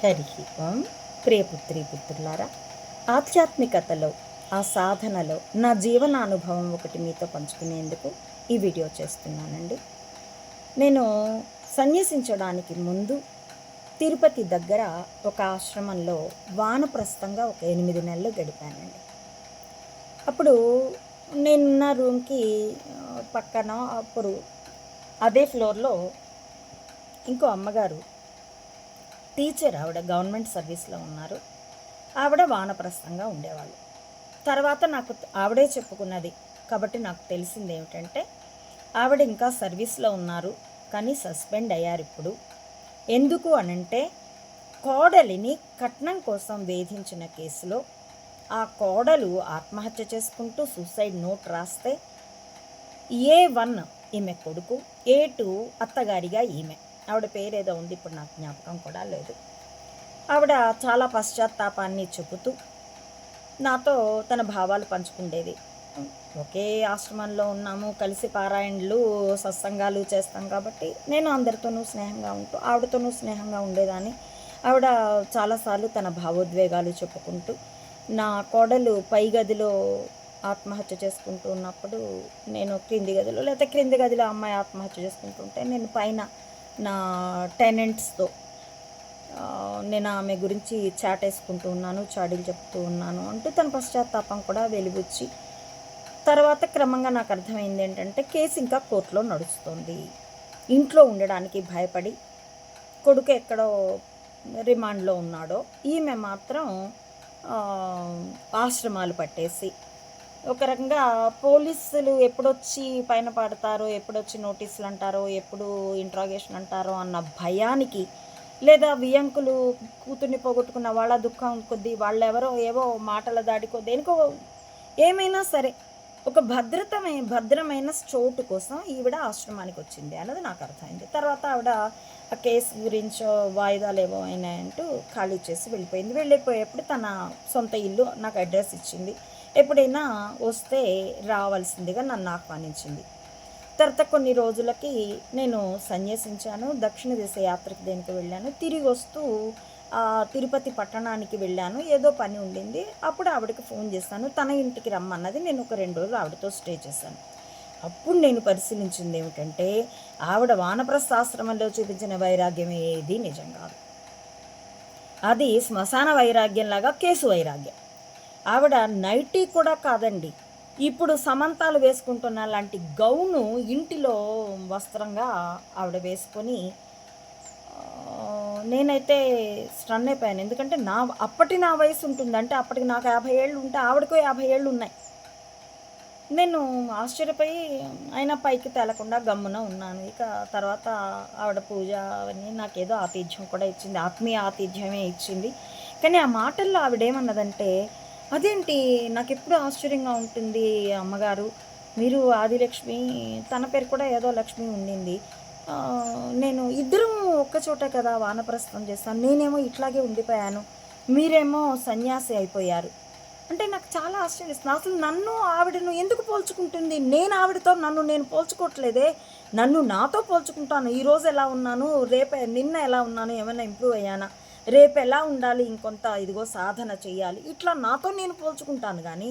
హరి ఓం ప్రియపుత్రి పుత్రులారా ఆధ్యాత్మికతలో ఆ సాధనలో నా జీవన అనుభవం ఒకటి మీతో పంచుకునేందుకు ఈ వీడియో చేస్తున్నానండి. నేను సన్యసించడానికి ముందు తిరుపతి దగ్గర ఒక ఆశ్రమంలో వానప్రస్థంగా ఒక ఎనిమిది నెలలు గడిపానండి. అప్పుడు నేనున్న రూమ్కి పక్కన అప్పుడు అదే ఫ్లోర్లో ఇంకో అమ్మగారు టీచర్ ఆవిడ గవర్నమెంట్ సర్వీస్లో ఉన్నారు. ఆవిడ వానప్రస్థంగా ఉండేవాళ్ళు. తర్వాత నాకు ఆవిడే చెప్పుకున్నది. కాబట్టి నాకు తెలిసింది ఏమిటంటే ఆవిడ ఇంకా సర్వీస్లో ఉన్నారు. కానీ సస్పెండ్ అయ్యారు ఇప్పుడు. ఎందుకు అనంటే కోడలిని కట్నం కోసం వేధించిన కేసులో ఆ కోడలు ఆత్మహత్య చేసుకుంటూ సూసైడ్ నోట్ రాస్తే ఏ వన్ ఈమె కొడుకు ఏ టూ అత్తగారిగా ఈమె. ఆవిడ పేరు ఏదో ఉంది ఇప్పుడు నాకు జ్ఞాపకం కూడా లేదు. ఆవిడ చాలా పశ్చాత్తాపాన్ని చెబుతూ నాతో తన భావాలు పంచుకుండేది. ఒకే ఆశ్రమంలో ఉన్నాము కలిసి పారాయణలు సత్సంగాలు చేస్తాం కాబట్టి నేను అందరితోనూ స్నేహంగా ఉంటూ ఆవిడతోనూ స్నేహంగా ఉండేదాన్ని. ఆవిడ చాలాసార్లు తన భావోద్వేగాలు చెప్పుకుంటూ నా కోడలు పై గదిలో ఆత్మహత్య చేసుకుంటూ ఉన్నప్పుడు నేను క్రింది గదిలో లేకపోతే క్రింది గదిలో అమ్మాయి ఆత్మహత్య చేసుకుంటుంటే నేను పైన నా టెనెంట్స్తో. నేను ఆమె గురించి చాటేసుకుంటూ ఉన్నాను చాడీలు చెప్తూ ఉన్నాను అంటూ తన పశ్చాత్తాపం కూడా వెలిబుచ్చి తర్వాత క్రమంగా నాకు అర్థమైంది ఏంటంటే కేసు ఇంకా కోర్టులో నడుస్తుంది. ఇంట్లో ఉండడానికి భయపడి కొడుకు ఎక్కడో రిమాండ్లో ఉన్నాడో ఈమె మాత్రం ఆశ్రమాలు పట్టేసి ఒక రకంగా పోలీసులు ఎప్పుడొచ్చి పైన పడతారో ఎప్పుడొచ్చి నోటీసులు అంటారో ఎప్పుడు ఇంట్రాగేషన్ అంటారో అన్న భయానికి లేదా వియంకులు కూతుర్ని పోగొట్టుకున్న వాళ్ళ దుఃఖం కొద్దీ వాళ్ళెవరో ఏవో మాటల దాడికో దేనికో ఏమైనా సరే ఒక భద్రతమైన భద్రమైన చోటు కోసం ఈవిడ ఆశ్రమానికి వచ్చింది అన్నది నాకు అర్థమైంది. తర్వాత ఆవిడ ఆ కేసు గురించో వాయిదాలు ఏవో అయినాయంటూ ఖాళీ చేసి వెళ్ళిపోయింది. వెళ్ళిపోయేప్పుడు తన సొంత ఇల్లు నాకు అడ్రస్ ఇచ్చింది. ఎప్పుడైనా వస్తే రావాల్సిందిగా నన్ను ఆహ్వానించింది. తర్వాత కొన్ని రోజులకి నేను సన్యసించాను దక్షిణ దిశ యాత్రకు దేనికి వెళ్ళాను తిరిగి వస్తూ తిరుపతి పట్టణానికి వెళ్ళాను ఏదో పని ఉండింది అప్పుడు ఆవిడకి ఫోన్ చేశాను తన ఇంటికి రమ్మన్నది నేను ఒక రెండు రోజులు ఆవిడతో స్టే చేశాను. అప్పుడు నేను పరిశీలించింది ఏమిటంటే ఆవిడ వానప్రస్థాశ్రమంలో చూపించిన వైరాగ్యం ఏది నిజం కాదు. అది శ్మశాన వైరాగ్యంలాగా కేసు వైరాగ్యం. ఆవిడ నైటీ కూడా కాదండి. ఇప్పుడు సమంతాలు వేసుకుంటున్న లాంటి గౌను ఇంటిలో వస్త్రంగా ఆవిడ వేసుకొని నేనైతే స్టన్ అయిపోయాను. ఎందుకంటే నా అప్పటి నా వయసు ఉంటుంది. అంటే అప్పటికి నాకు యాభై ఏళ్ళు ఉంటే ఆవిడకు యాభై ఏళ్ళు ఉన్నాయి. నేను ఆశ్చర్యపోయి అయినా పైకి తేలకుండా గమ్మున ఉన్నాను. ఇక తర్వాత ఆవిడ పూజ అవన్నీ నాకేదో ఆతిథ్యం కూడా ఇచ్చింది. ఆత్మీయ ఆతిథ్యమే ఇచ్చింది. కానీ ఆ మాటల్లో ఆవిడేమన్నదంటే అదేంటి? నాకు ఎప్పుడు ఆశ్చర్యంగా ఉంటుంది అమ్మగారు. మీరు ఆదిలక్ష్మి తన పేరు కూడా ఏదో లక్ష్మి ఉండింది. నేను ఇద్దరం ఒక్క చోట కదా వానప్రస్థం చేస్తాను. నేనేమో ఇట్లాగే ఉండిపోయాను. మీరేమో సన్యాసి అయిపోయారు. అంటే నాకు చాలా ఆశ్చర్యస్తుంది. అసలు నన్ను ఆవిడను ఎందుకు పోల్చుకుంటుంది? నేను ఆవిడతో నన్ను నేను పోల్చుకోవట్లేదే. నన్ను నాతో పోల్చుకుంటాను. ఈరోజు ఎలా ఉన్నాను? రేపు నిన్న ఎలా ఉన్నాను? ఏమైనా ఇంప్రూవ్ అయ్యానా? రేపు ఎలా ఉండాలి? ఇంకొంత ఇదిగో సాధన చేయాలి. ఇట్లా నాతో నేను పోల్చుకుంటాను కానీ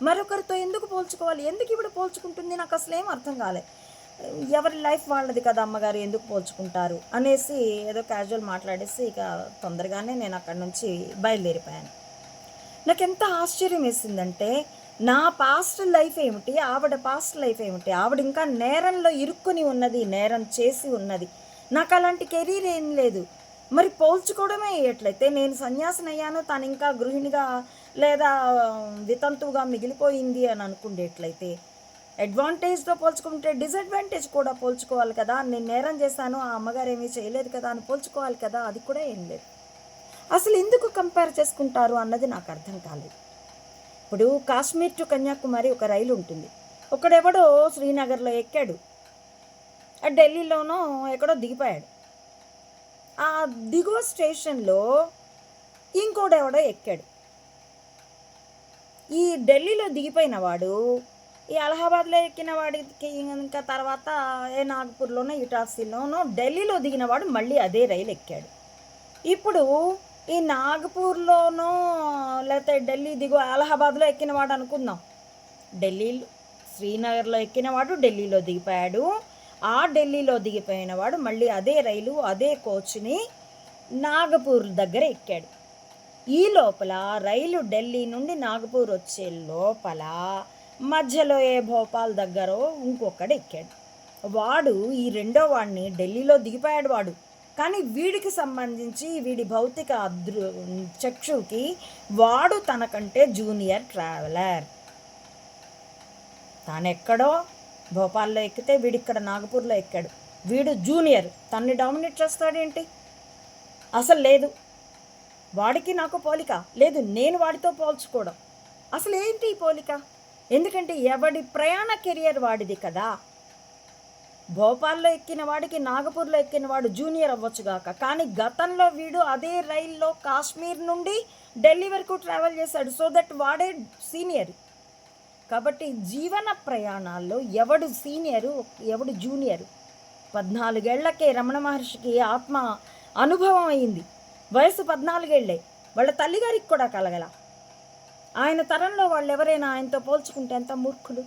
మరొకరితో ఎందుకు పోల్చుకోవాలి? ఎందుకు ఇప్పుడు పోల్చుకుంటుంది? నాకు అసలు ఏం అర్థం కాలే. ఎవరి లైఫ్ వాళ్ళది కదా అమ్మగారు ఎందుకు పోల్చుకుంటారు? అనేసి ఏదో క్యాజువల్ మాట్లాడేసి ఇక తొందరగానే నేను అక్కడి నుంచి బయలుదేరిపోయాను. నాకు ఎంత ఆశ్చర్యం వేసిందంటే నా పాస్ట్ లైఫ్ ఏమిటి? ఆవిడ పాస్ట్ లైఫ్ ఏమిటి? ఆవిడ ఇంకా నేరంలో ఇరుక్కుని ఉన్నది నేరం చేసి ఉన్నది. నాకు అలాంటి కెరీర్ ఏం లేదు. మరి పోల్చుకోవడమే ఎట్లయితే నేను సన్యాసిని అయ్యాను తను ఇంకా గృహిణిగా లేదా వితంతువుగా మిగిలిపోయింది అని అనుకుండేట్లయితే అడ్వాంటేజ్తో పోల్చుకుంటే డిసడ్వాంటేజ్ కూడా పోల్చుకోవాలి కదా. నేను నేరం చేశాను ఆ అమ్మగారు ఏమీ చేయలేదు కదా అని పోల్చుకోవాలి కదా. అది కూడా ఏం లేదు. అసలు ఎందుకు కంపేర్ చేసుకుంటారు అన్నది నాకు అర్థం కాలేదు. ఇప్పుడు కాశ్మీర్ టు కన్యాకుమారి ఒక రైలు ఉంటుంది. ఒకడెవడో శ్రీనగర్లో ఎక్కాడు. ఆ ఢిల్లీలోనో ఎక్కడో దిగిపోయాడు. ఆ దిగువ స్టేషన్లో ఇంకోడెవడో ఎక్కాడు. ఈ ఢిల్లీలో దిగిపోయిన వాడు ఈ అలహాబాద్లో ఎక్కిన వాడికి ఇంకా తర్వాత ఏ నాగ్పూర్లోనో ఇటాసిలోనో ఢిల్లీలో దిగిన వాడు మళ్ళీ అదే రైలు ఎక్కాడు. ఇప్పుడు ఈ నాగపూర్లోనో లేకపోతే ఢిల్లీ దిగు అలహాబాద్లో ఎక్కినవాడు అనుకుందాం. ఢిల్లీలో శ్రీనగర్లో ఎక్కినవాడు ఢిల్లీలో దిగిపోయాడు. ఆ ఢిల్లీలో దిగిపోయినవాడు మళ్ళీ అదే రైలు అదే కోచ్ని నాగపూర్ దగ్గర ఎక్కాడు. ఈ లోపల రైలు ఢిల్లీ నుండి నాగపూర్ వచ్చే లోపల మధ్యలో ఏ భోపాల్ దగ్గరో ఇంకొకడు ఎక్కాడు. వాడు ఈ రెండో వాడిని ఢిల్లీలో దిగిపోయాడు వాడు. కానీ వీడికి సంబంధించి వీడి భౌతిక అదృ చక్షుకి వాడు తనకంటే జూనియర్ ట్రావెలర్. తానెక్కడో భోపాల్లో ఎక్కితే వీడిక్కడ నాగపూర్లో ఎక్కాడు. వీడు జూనియర్. తన్ని డామినేట్ చేస్తాడేంటి? అసలు లేదు. వాడికి నాకు పోలిక. లేదు నేను వాడితో పోల్చుకోవడం. అసలు ఏంటి ఈ పోలిక? ఎందుకంటే ఎవడి ప్రయాణ కెరియర్ వాడిది కదా. భోపాల్లో ఎక్కిన వాడికి నాగపూర్లో ఎక్కిన వాడు జూనియర్ అవ్వచ్చుగాక కానీ గతంలో వీడు అదే రైల్లో కాశ్మీర్ నుండి ఢిల్లీ వరకు ట్రావెల్ చేశాడు. సో దట్ వాడే సీనియర్. కాబట్టి జీవన ప్రయాణాల్లో ఎవడు సీనియరు ఎవడు జూనియరు? పద్నాలుగేళ్ళకే రమణ మహర్షికి ఆత్మ అనుభవం అయింది. వయసు పద్నాలుగేళ్ళే. వాళ్ళ తల్లిగారికి కూడా కలగల. ఆయన తరంలో వాళ్ళు ఎవరైనా ఆయనతో పోల్చుకుంటే ఎంత మూర్ఖులు?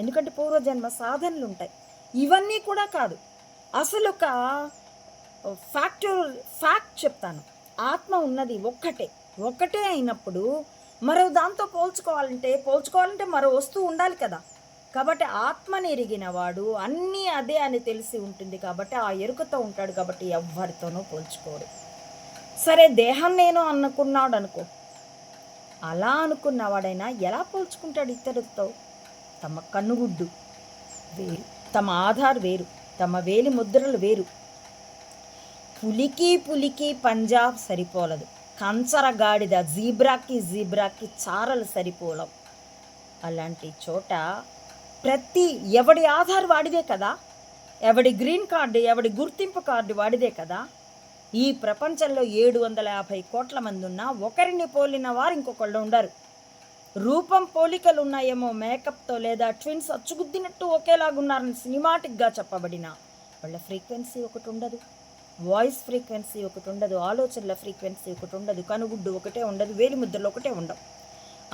ఎందుకంటే పూర్వజన్మ సాధనలు ఉంటాయి ఇవన్నీ కూడా కాదు. అసలు ఒక ఫ్యాక్టర్ ఫ్యాక్ట్ చెప్తాను. ఆత్మ ఉన్నది ఒక్కటే. ఒక్కటే అయినప్పుడు మరో దాంతో పోల్చుకోవాలంటే పోల్చుకోవాలంటే మరో వస్తువు ఉండాలి కదా. కాబట్టి ఆత్మని ఎరిగినవాడు అన్నీ అదే అని తెలిసి ఉంటుంది కాబట్టి ఆ ఎరుకతో ఉంటాడు కాబట్టి ఎవరితోనూ పోల్చుకోడు. సరే దేహం నేను అనుకున్నాడు అనుకో అలా అనుకున్నవాడైనా ఎలా పోల్చుకుంటాడు ఇతరులతో? తమ కన్నుగుడ్డు వేరు తమ ఆధార్ వేరు తమ వేలి ముద్రలు వేరు. పులికి పులికి పంజాబ్ సరిపోలదు. కంచర గాడిద జీబ్రాకి జీబ్రాకి చారలు సరిపోలం అలాంటి చోట ప్రతి ఎవడి ఆధార్ వాడిదే కదా? ఎవడి గ్రీన్ కార్డు ఎవడి గుర్తింపు కార్డు వాడిదే కదా? ఈ ప్రపంచంలో ఏడు వందల యాభై కోట్ల మంది ఉన్నా ఒకరిని పోలిన వారు ఇంకొకళ్ళు ఉండరు. రూపం పోలికలు ఉన్నాయేమో మేకప్తో లేదా ట్విన్స్ అచ్చుగుద్దినట్టు ఒకేలాగున్నారని సినిమాటిక్గా చెప్పబడిన వాళ్ళ ఫ్రీక్వెన్సీ ఒకటి ఉండదు. వాయిస్ ఫ్రీక్వెన్సీ ఒకటి ఉండదు ఆలోచనల ఫ్రీక్వెన్సీ ఒకటి ఉండదు కనుగుడ్డు ఒకటే ఉండదు వేలి ముద్రలు ఒకటే ఉండవు.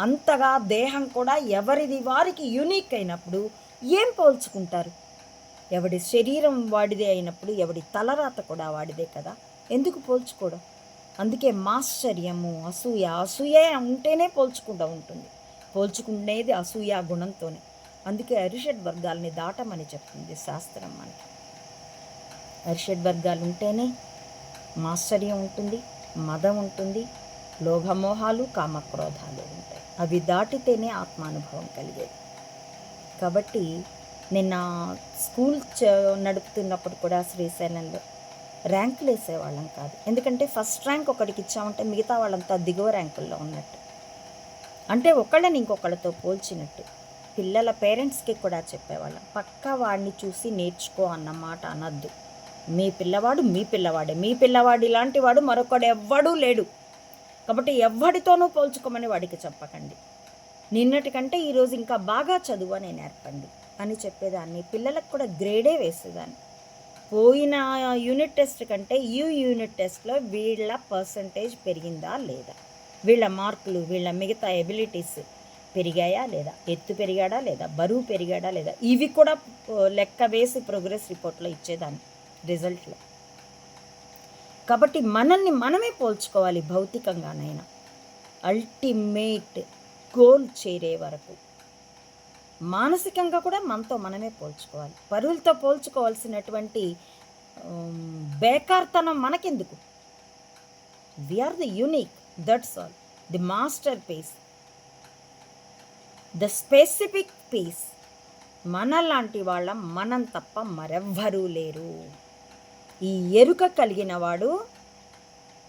అంతగా దేహం కూడా ఎవరిది వారికి యూనిక్ అయినప్పుడు ఏం పోల్చుకుంటారు? ఎవడి శరీరం వాడిదే అయినప్పుడు ఎవడి తలరాత కూడా వాడిదే కదా ఎందుకు పోల్చుకోవడం? అందుకే మాశ్చర్యము అసూయ అసూయ ఉంటేనే పోల్చుకుంటూ ఉంటుంది. పోల్చుకునేది అసూయ గుణంతోనే. అందుకే అరిషడ్ వర్గాల్ని దాటమని చెప్తుంది శాస్త్రం మనకి. అరిషడ్ వర్గాలు ఉంటేనే మాశ్చర్యం ఉంటుంది మదం ఉంటుంది లోభమోహాలు కామక్రోధాలు ఉంటాయి. అవి దాటితేనే ఆత్మానుభవం కలిగేది. కాబట్టి నిన్న స్కూల్ చ నడుపుతున్నప్పుడు కూడా శ్రీశైలంలో ర్యాంకులు వేసేవాళ్ళం కాదు. ఎందుకంటే ఫస్ట్ ర్యాంక్ ఒకటికి ఇచ్చామంటే మిగతా వాళ్ళంతా దిగువ ర్యాంకుల్లో ఉన్నట్టు. అంటే ఒకళ్ళని ఇంకొకళ్ళతో పోల్చినట్టు. పిల్లల పేరెంట్స్కి కూడా చెప్పేవాళ్ళం పక్క వాడిని చూసి నేర్చుకో అన్నమాట అనద్దు. మీ పిల్లవాడు మీ పిల్లవాడే. మీ పిల్లవాడు ఇలాంటి వాడు మరొకడు ఎవ్వడూ లేడు. కాబట్టి ఎవ్వడితోనూ పోల్చుకోమని వాడికి చెప్పకండి. నిన్నటికంటే ఈరోజు ఇంకా బాగా చదువు అని నేర్పండి అని చెప్పేదాన్ని. పిల్లలకు కూడా గ్రేడే వేసేదాన్ని. పోయిన యూనిట్ టెస్ట్ కంటే ఈ యూనిట్ టెస్ట్లో వీళ్ళ పర్సంటేజ్ పెరిగిందా లేదా? వీళ్ళ మార్కులు వీళ్ళ మిగతా ఎబిలిటీస్ పెరిగాయా లేదా? ఎత్తు పెరిగాడా లేదా? బరువు పెరిగాడా లేదా? ఇవి కూడా లెక్క వేసి ప్రోగ్రెస్ రిపోర్ట్లో ఇచ్చేదాన్ని. రిజల్ట్లో. కాబట్టి మనల్ని మనమే పోల్చుకోవాలి భౌతికంగానైనా. అల్టిమేట్ గోల్ చేరే వరకు. మానసికంగా కూడా మనతో మనమే పోల్చుకోవాలి. పరువులతో పోల్చుకోవాల్సినటువంటి బేకార్తనం మనకెందుకు? We are the unique that's all the masterpiece the specific piece మనలాంటి వాళ్ళం మనం తప్ప మరెవ్వరూ లేరు. ఈ ఎరుక కలిగిన వాడు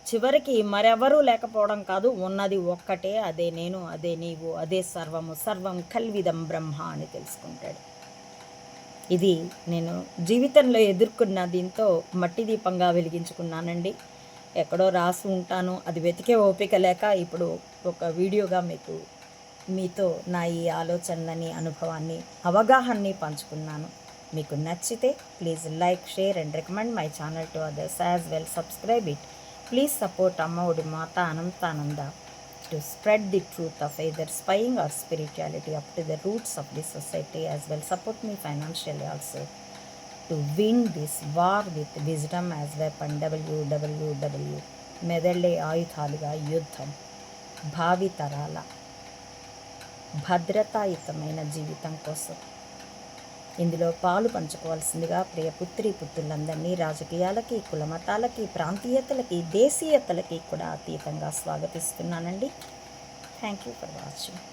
చివరికి మరెవరూ లేకపోవడం కాదు ఉన్నది ఒక్కటే అదే నేను అదే నీవు అదే సర్వము సర్వం కల్విదం బ్రహ్మ అని తెలుసుకుంటాడు. ఇది నేను జీవితంలో ఎదుర్కొన్న దీంతో మట్టి దీపంగా వెలిగించుకున్నానండి. ఎక్కడో రాసి ఉంటాను. అది వెతికే ఓపిక లేక ఇప్పుడు ఒక వీడియోగా మీకు మీతో నా ఈ ఆలోచనని అనుభవాన్ని అవగాహనని పంచుకున్నాను. మీకు నచ్చితే please like share and recommend my channel to others as well subscribe it please support Ammaodi Mata Anantananda to spread the truth of either spying or spirituality up to the roots of the society as well support me financially also to win this war with wisdom as weapon డబ్ల్యూడబ్ల్యూడబ్ల్యూ మెదళ్ళే ఆయుధాలుగా యుద్ధం భావి తరాల భద్రతాయుతమైన జీవితం కోసం ఇందులో పాలు పంచుకోవాల్సిందిగా ప్రియ పుత్రి పుత్రులందరినీ రాజకీయాలకి కులమతాలకి ప్రాంతీయతలకి దేశీయతలకి కూడా అతీతంగా స్వాగతిస్తున్నానండి. Thank you for watching